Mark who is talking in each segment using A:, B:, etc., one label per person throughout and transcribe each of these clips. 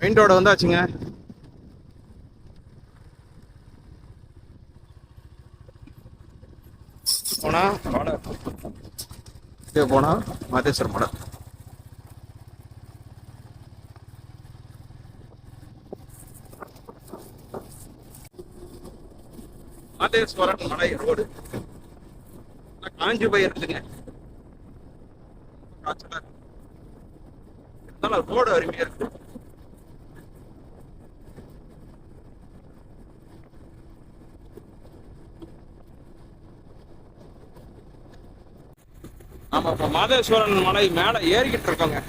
A: Main road வந்தாச்சுங்க. போனா? வாடை. போனா? மாதேஸ்வரம் மடம் மாதேஸ்வரன் மலை ரோடு. நல்லா காஞ்சி போயிருந்துங்க காய்ச்சலா இருந்தாலும் ரோடு அருமையா இருக்கு. நம்ம இப்ப மாதேஸ்வரன் மலை மேல ஏறிக்கிட்டு இருக்கோங்க.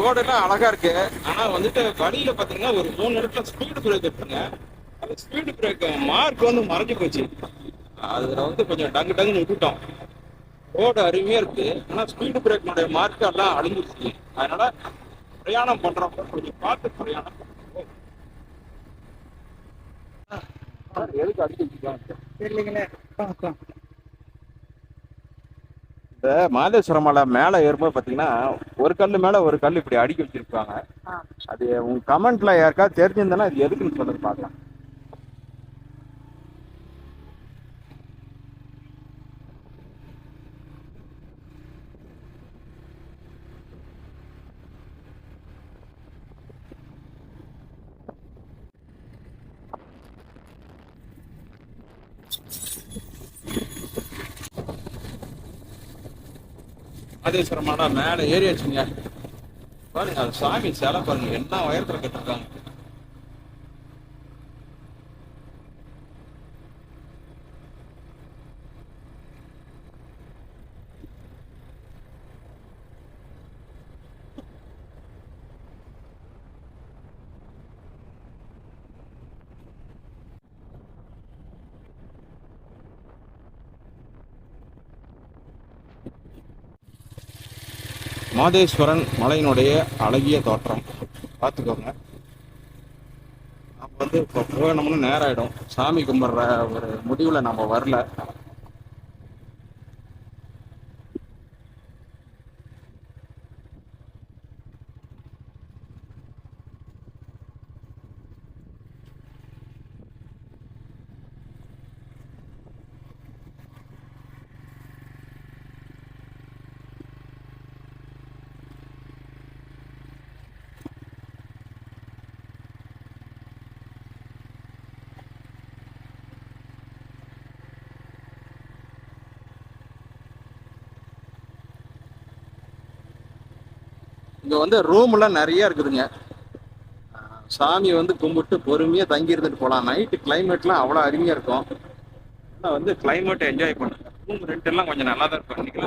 A: ரோடு எல்லாம் அழகா இருக்கு. ஆனா வந்துட்டு வழியில பாத்தீங்கன்னா ஒரு மூணு இடத்துல ஸ்பீடு பிரேக் இருக்குங்க. அந்த ஸ்பீடு பிரேக் மார்க் வந்து மறைஞ்சு போச்சு. அதுல வந்து கொஞ்சம் டங்கு டங்குன்னு விட்டுட்டோம். ரோடு அருமையா இருக்கு. ஆனா ஸ்பீடு பிரேக்கினுடைய மார்க் எல்லாம் அழிஞ்சிருச்சு. அதனால பிரயாணம் பண்றப்ப கொஞ்சம் பார்த்து பிரயாணம் எதுக்கு அடிக்க வச்சுக்கலாம்
B: தெரியலீங்களே. பார்க்கலாம்
A: இந்த மாதேஸ்வரம் மலை மேலே ஏறும்போது பார்த்தீங்கன்னா ஒரு கல் மேலே ஒரு கல் இப்படி அடுக்கி வச்சிருப்பாங்க. அது உங்க கமெண்ட்ல யாருக்கா தெரிஞ்சிருந்தனா அது எதுக்குன்னு சொல்லுங்க பார்க்கலாம் மாதேஸ்வரம் மேலே ஏறியாச்சுங்க பாருங்க அது சாமி சிலை பாருங்க என்ன உயரத்தில் கட்டிருக்காங்க. மாதேஸ்வரன் மலையினுடைய அழகிய தோற்றம். பார்த்துக்கோங்க. நம்ம வந்து இப்போ போகணும்னு நேரம் ஆயிடும் சாமி கும்பிட்ற ஒரு முடிவுல நம்ம வரல. இங்கே வந்து ரூம் எல்லாம் நிறைய இருக்குதுங்க. சாமி வந்து கும்பிட்டு பொறுமையா தங்கி இருந்துட்டு போகலாம் நைட்டு கிளைமேட்லாம் அவ்வளோ அருமையாக இருக்கும். ஆனால் வந்து கிளைமேட் என்ஜாய் பண்ணுங்க ரூம் ரெண்ட் எல்லாம் கொஞ்சம் நல்லா தான் இருக்கும். இன்னைக்கு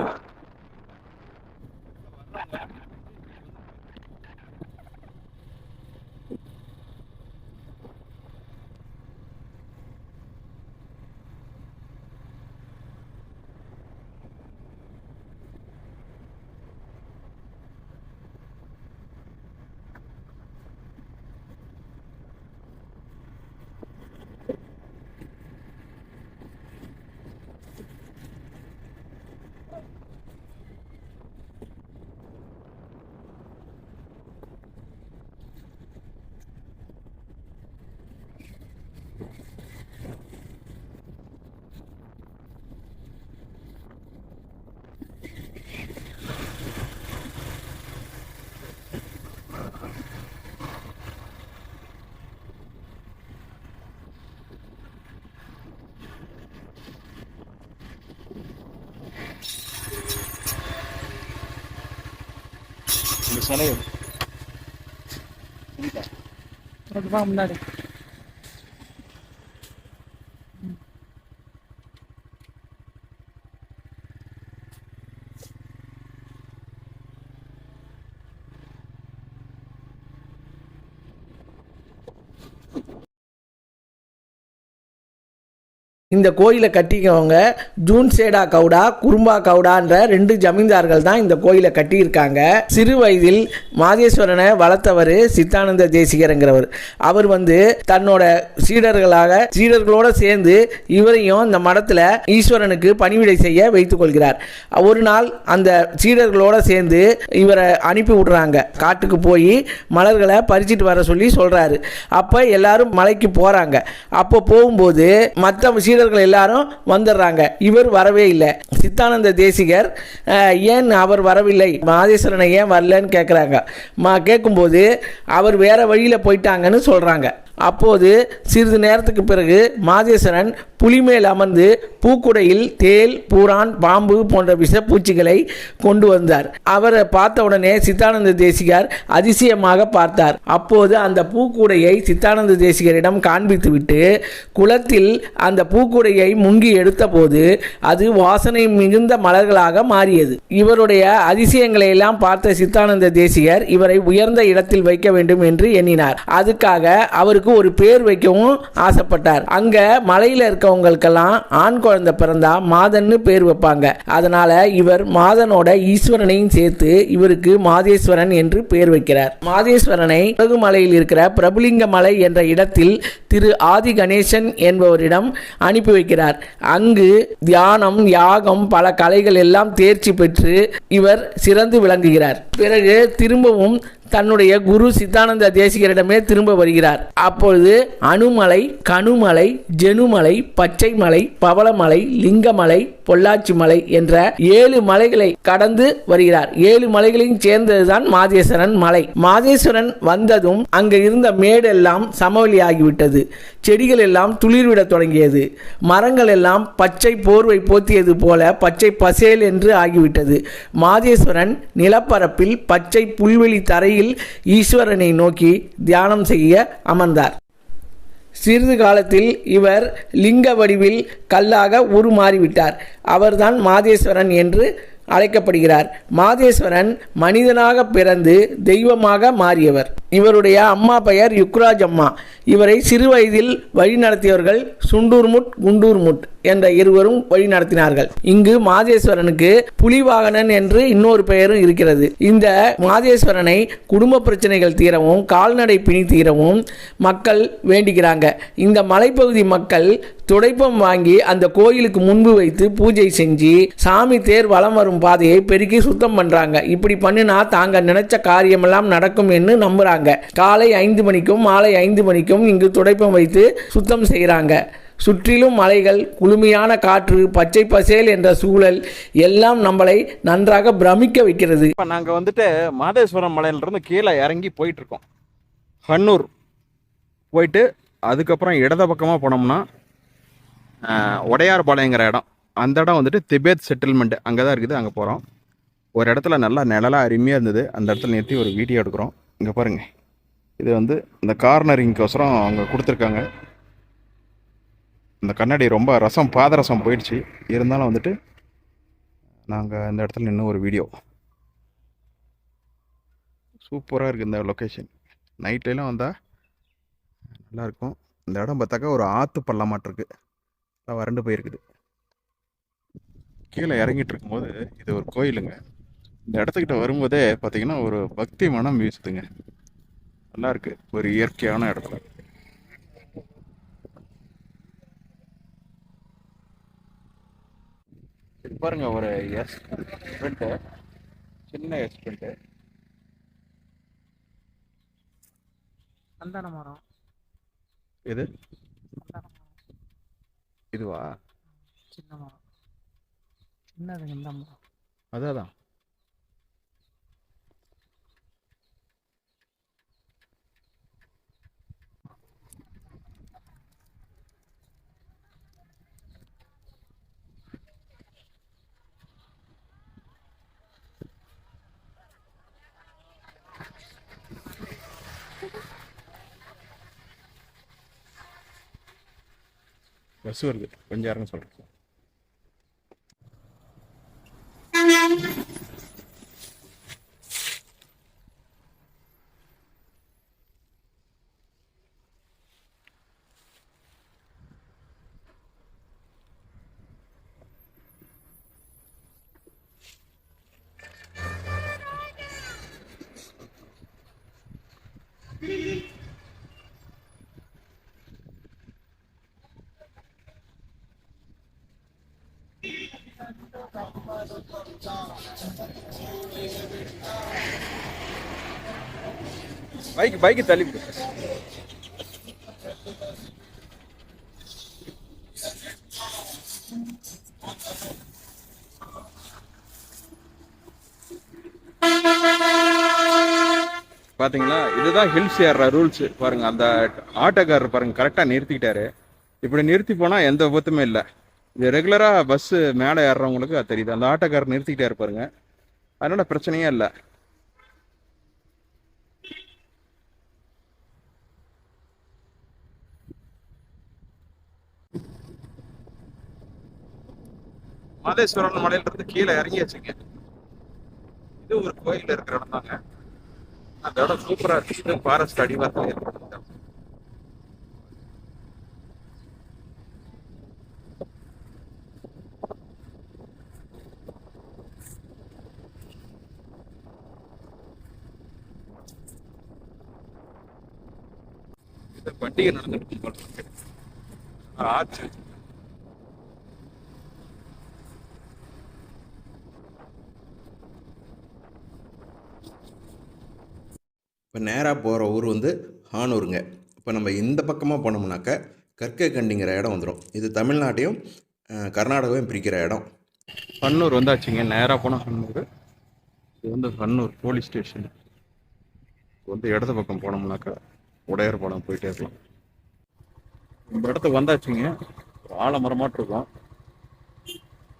A: இந்த சிலை
B: அதுதான் முன்னாடி
C: இந்த கோயிலை கட்டிக்கவங்க ஜூன்சேடா கவுடா குறும்பா கவுடான்ற ரெண்டு ஜமீன்தார்கள் தான் இந்த கோயிலை கட்டியிருக்காங்க. சிறு வயதில் மாதேஸ்வரனை வளர்த்தவர் சித்தானந்த தேசிகருங்கிறவர். அவர் வந்து தன்னோட சீடர்களாக சீடர்களோட சேர்ந்து இவரையும் இந்த மடத்தில் ஈஸ்வரனுக்கு பணிவிடை செய்ய வைத்துக் கொள்கிறார். ஒரு நாள் அந்த சீடர்களோட சேர்ந்து இவரை அனுப்பி விடுறாங்க. காட்டுக்கு போய் மலர்களை பறிச்சிட்டு வர சொல்லி சொல்கிறாரு அப்போ எல்லாரும் மலைக்கு போகிறாங்க அப்போ போகும்போது மற்ற சீடர்கள் எல்லாரும் வந்துடுறாங்க. இவர் வரவே இல்லை. சித்தானந்த தேசிகர் ஏன் அவர் வரவில்லை? மாதேஸ்வரனை ஏன் வரலன்னு கேட்குறாங்க மா கேட்கும்போது அவர் வேற வழியில் போயிட்டாங்கன்னு சொல்கிறாங்க அப்போது சிறிது நேரத்துக்கு பிறகு மாதேஸ்வரன் புலிமேல் அமர்ந்து பூக்குடையில் தேல் பூரான் பாம்பு போன்ற விஷப்பூச்சிகளை கொண்டு வந்தார். அவரை பார்த்த உடனே சித்தானந்த தேசிகர் அதிசயமாக பார்த்தார். அப்போது அந்த பூக்கூடையை சித்தானந்த தேசிகரிடம் காண்பித்துவிட்டு குளத்தில் அந்த பூக்கூடையை முங்கி எடுத்தபோது அது வாசனை மிகுந்த மலர்களாக மாறியது. இவருடைய அதிசயங்களை எல்லாம் பார்த்த சித்தானந்த தேசிகர் இவரை உயர்ந்த இடத்தில் வைக்க வேண்டும் என்று எண்ணினார். அதுக்காக அவருக்கு ஒரு பேர் வைக்கவும் ஆசைப்பட்டார். அங்க மலையில இருக்கவங்களுக்கெல்லாம் ஆண் குழந்தை பிறந்தா மாதன்னு பேர் வைப்பாங்க. அதனால இவர் மாதனோட ஈஸ்வரனையும் சேர்த்து இவருக்கு மாதேஸ்வரன் என்று பேர் வைக்கிறார். மாதேஸ்வரனை மலையில் இருக்கிற பிரபுலிங்க மலை என்ற இடத்தில் திரு ஆதி கணேசன் என்பவரிடம் அனுப்பி வைக்கிறார். அங்கு தியானம் யாகம் பல கலைகள் எல்லாம் தேர்ச்சி பெற்று இவர் சிறந்து விளங்குகிறார். பிறகு திரும்பவும் தன்னுடைய குரு சித்தானந்த தேசிகரிடமே திரும்ப வருகிறார். அப்பொழுது அணுமலை கணுமலை ஜெனுமலை பச்சைமலை பவளமலை லிங்கமலை பொள்ளாச்சி மலை என்ற ஏழு மலைகளை கடந்து வருகிறார். ஏழு மலைகளையும் சேர்ந்ததுதான் மாதேஸ்வரன் மலை. மாதேஸ்வரன் வந்ததும் அங்கு இருந்த மேடெல்லாம் சமவெளியாகிவிட்டது. செடிகள் எல்லாம் துளிர்விடத் தொடங்கியது. மரங்கள் எல்லாம் பச்சை போர்வை போத்தியது போல பச்சை பசேல் என்று ஆகிவிட்டது. மாதேஸ்வரன் நிலப்பரப்பில் பச்சை புல்வெளி தரையில் ஈஸ்வரனை நோக்கி தியானம் செய்ய அமர்ந்தார். சிறிது காலத்தில் இவர் லிங்க வடிவில் கல்லாக உருமாறிவிட்டார். அவர்தான் மாதேஸ்வரன் என்று அழைக்கப்படுகிறார். மாதேஸ்வரன் மனிதனாக பிறந்து தெய்வமாக மாறியவர். இவருடைய அம்மா பெயர் யுக்ராஜ் அம்மா. இவரை சிறு வயதில் வழிநடத்தியவர்கள் சுண்டூர்முட் குண்டூர்முட் என்ற இருவரும் வழிநடத்தினார்கள் இங்கு மாதேஸ்வரனுக்கு புலிவாகனன் என்று இன்னொரு பெயரும் இருக்கிறது. இந்த மாதேஸ்வரனை குடும்ப பிரச்சனைகள் தீரவும் கால்நடை பிணி தீரவும் மக்கள் வேண்டிக்கிறாங்க. இந்த மலைப்பகுதி மக்கள் துடைப்பம் வாங்கி அந்த கோயிலுக்கு முன்பு வைத்து பூஜை செஞ்சு சாமி தேர் வலம் வரும் பாதையை பெருக்கி சுத்தம் பண்ணுறாங்க இப்படி பண்ணினா தாங்க நினைச்ச காரியமெல்லாம் நடக்கும் என்று செய்கிறாங்க. காலை ஐந்து மணிக்கும் மாலை ஐந்து மணிக்கும் இங்கு துடைப்பம் வைத்து சுத்தம் செய்கிறாங்க. சுற்றிலும் மலைகள் குளுமையான காற்று பச்சை பசேல் என்ற சூழல் எல்லாம் நம்மளை நன்றாக பிரமிக்க வைக்கிறது.
A: இப்போ நாங்கள் வந்துட்டு மாதேஸ்வரம் மலையிலிருந்து கீழே இறங்கி போயிட்டுருக்கோம். ஹன்னூர் போயிட்டு அதுக்கப்புறம் இடது பக்கமாக போனோம்னா ஆஹ், உடையார்பாளையங்கிற இடம். அந்த இடம் வந்துட்டு திபேத் செட்டில்மெண்ட் அங்கே தான் இருக்குது அங்கே போகிறோம் ஒரு இடத்துல நல்லா நிழலாக அருமையாக இருந்தது. அந்த இடத்துல நிறுத்தி ஒரு வீடியோ எடுக்கிறோம். இங்கே பாருங்கள் இது வந்து இந்த கார்னரிங்கோசரம் அவங்க கொடுத்துருக்காங்க. இந்த கண்ணாடி ரொம்ப ரசம் பாதரசம் போயிடுச்சு. இருந்தாலும் வந்துட்டு நாங்கள் இந்த இடத்துல நின்று ஒரு வீடியோ. சூப்பராக இருக்குது இந்த லொக்கேஷன் நைட்லாம் வந்தால் நல்லாயிருக்கும் இந்த இடம் பார்த்தாக்கா ஒரு ஆற்று பள்ளமாட்டிருக்கு நல்லா வறண்டு போயிருக்குது. கீழே இறங்கிட்டு இருக்கும்போது இது ஒரு கோயிலுங்க. இந்த இடத்துக்கிட்ட வரும்போதே பார்த்தீங்கன்னா ஒரு பக்தி மனம் வீசுதுங்க. நல்லா இருக்கு ஒரு இயற்கையான இடத்துல. பாருங்க ஒரு எஸ் ஃப்ரெண்டு சின்ன எஸ் ஃப்ரெண்டு
B: சந்தான மரம் மரம்
A: இதுவா?
B: சின்ன மரம் சின்னது இந்த மரம்.
A: அதான் பஸ் வருது. கொஞ்சம் இறங்க சொல்கிறேன் பைக் பைக்கு தள்ளி பாத்தீங்களா? இதுதான் ஹில்ஸ் ஏறுற ரூல்ஸ் பாருங்க அந்த ஆட்டோக்காரர் பாருங்க கரெக்டா நிறுத்திக்கிட்டாரு. இப்படி நிறுத்தி போனா எந்த விபத்துமே இல்லை. இது ரெகுலரா பஸ்ஸு மேலே ஏறுறவங்களுக்கு அது தெரியுது. அந்த ஆட்டோக்காரர் நிறுத்திக்கிட்டே இருப்பாருங்க அதனால பிரச்சனையே இல்லை. மாதேஸ்வரன் மலையிலிருந்து கீழே இறங்கியாச்சுங்க. இது ஒரு கோயில் இருக்கிற இடம் தாங்க அந்த இடம் சூப்பரா இருக்கு. இது ஃபாரஸ்ட் அடிவாரத்தில் இருக்கு. இது பண்டிகை நடந்துட்டு. ஆச்சு
D: இப்போ நேராக போகிற ஊர் வந்து ஹானூருங்க. இப்போ நம்ம இந்த பக்கமாக போனோம்னாக்க கற்கை கண்டிங்கிற இடம் வந்துடும் இது தமிழ்நாட்டையும் கர்நாடகாவையும் பிரிக்கிற இடம்.
A: கண்ணூர் வந்தாச்சுங்க. நேராக போனால் கண்ணூர் இது வந்து கண்ணூர் போலீஸ் ஸ்டேஷன். வந்து இடது பக்கம் போனோம்னாக்கா உடையார் பாலம் போயிட்டே இருக்கலாம். இந்த இடத்துக்கு வந்தாச்சுங்க. ஒரு ஆலமரமாட்டு இருக்கும்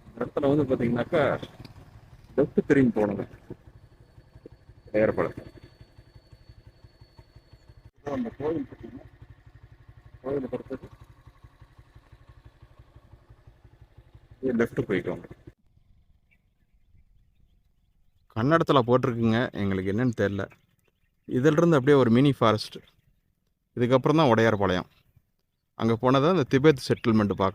A: இந்த இடத்துல வந்து பார்த்தீங்கன்னாக்கா லெஃப்ட் திரும்பி போகணுங்க உடையார் பாலம் அந்த கோயில் பார்த்தீங்கன்னா கோயிலை பொறுத்தது. லெஃப்ட் போய்க்கோங்க கன்னடத்தில் போட்டிருக்குங்க. எங்களுக்கு என்னன்னு தெரில இதிலிருந்து அப்படியே ஒரு மினி ஃபாரஸ்ட் இதுக்கப்புறம் தான் உடையார் பாளையம். அங்கே போனதான் அந்த இந்த திபெத் செட்டில்மெண்ட்டு பார்க்கலாம்